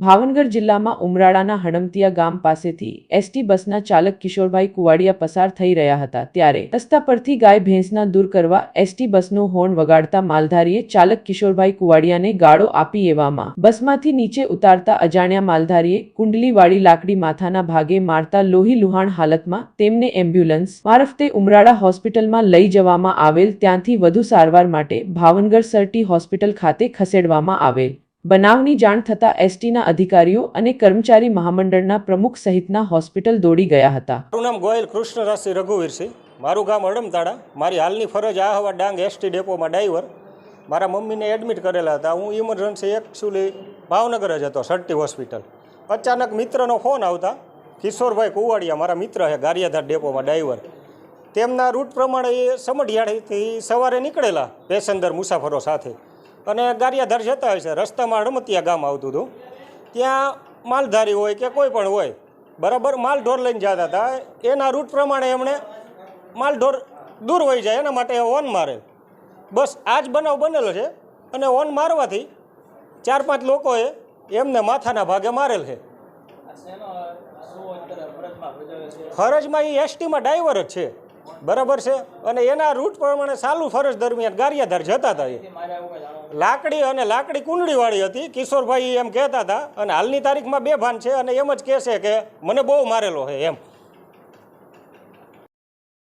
ભાવનગર જિલ્લામાં ઉમરાળાના હડમતિયા ગામ પાસેથી એસટી બસના ચાલક કિશોરભાઈ કુવાડિયા પસાર થઈ રહ્યા હતા ત્યારે રસ્તા પરથી ગાય ભેંસના દૂર કરવા એસટી બસનો હોર્ન વગાડતા માલધારીએ ચાલક કિશોરભાઈ કુવાડિયાને ગાળો આપી એવામાં બસમાંથી નીચે ઉતારતા અજાણ્યા માલધારીએ કુંડલીવાળી લાકડી માથાના ભાગે મારતા લોહી લુહાણ હાલતમાં તેમને એમ્બ્યુલન્સ મારફતે ઉમરાળા હોસ્પિટલમાં લઈ જવામાં આવેલ ત્યાંથી વધુ સારવાર માટે ભાવનગર સરટી હોસ્પિટલ ખાતે ખસેડવામાં આવેલ. બનાવની જાણ થતાં એસટીના અધિકારીઓ અને કર્મચારી મહામંડળના પ્રમુખ સહિતના હોસ્પિટલ દોડી ગયા હતા. મારું નામ ગોયલ કૃષ્ણરાજસિંહ રઘુવીરસિંહ મારું ગામ અડમતાળા. મારી હાલની ફરજ આ હવા ડાંગ એસટી ડેપોમાં ડ્રાઈવર. મારા મમ્મીને એડમિટ કરેલા હતા. હું ઇમરજન્સી એકચ્યુઅલી ભાવનગર જ હતો સટ્ટી હોસ્પિટલ. અચાનક મિત્રનો ફોન આવતા, કિશોરભાઈ કુવાડિયા મારા મિત્ર છે, ગારિયાધાર ડેપોમાં ડ્રાઈવર. તેમના રૂટ પ્રમાણે એ સમઢિયાળીથી સવારે નીકળેલા પેસેન્જર મુસાફરો સાથે. અને ગારિયાધાર જતા હોય છે. રસ્તામાં અડમતિયા ગામ આવતું હતું. ત્યાં માલધારી હોય કે કોઈ પણ હોય બરાબર માલ ઢોર લઈને જતા હતા. એના રૂટ પ્રમાણે એમણે માલ ઢોર દૂર હોઈ જાય એના માટે ઓન મારે. બસ આ જ બનાવ બનેલો છે અને ઓન મારવાથી ચાર પાંચ લોકોએ એમને માથાના ભાગે મારેલ છે? ફરજમાં એ એસટીમાં ડ્રાઈવર જ છે. બરાબર છે? અને એના રૂટ પ્રમાણે ચાલુ ફરજ દરમિયાન ગારિયાધાર જતા હતા એ. લાકડી અને લાકડી કુંડળીવાળી હતી. કિશોરભાઈ એમ કહેતા હતા, અને હાલની તારીખમાં બે ભાન છે અને એમ જ કહેશે કે મને બહુ મારેલો છે, એમ.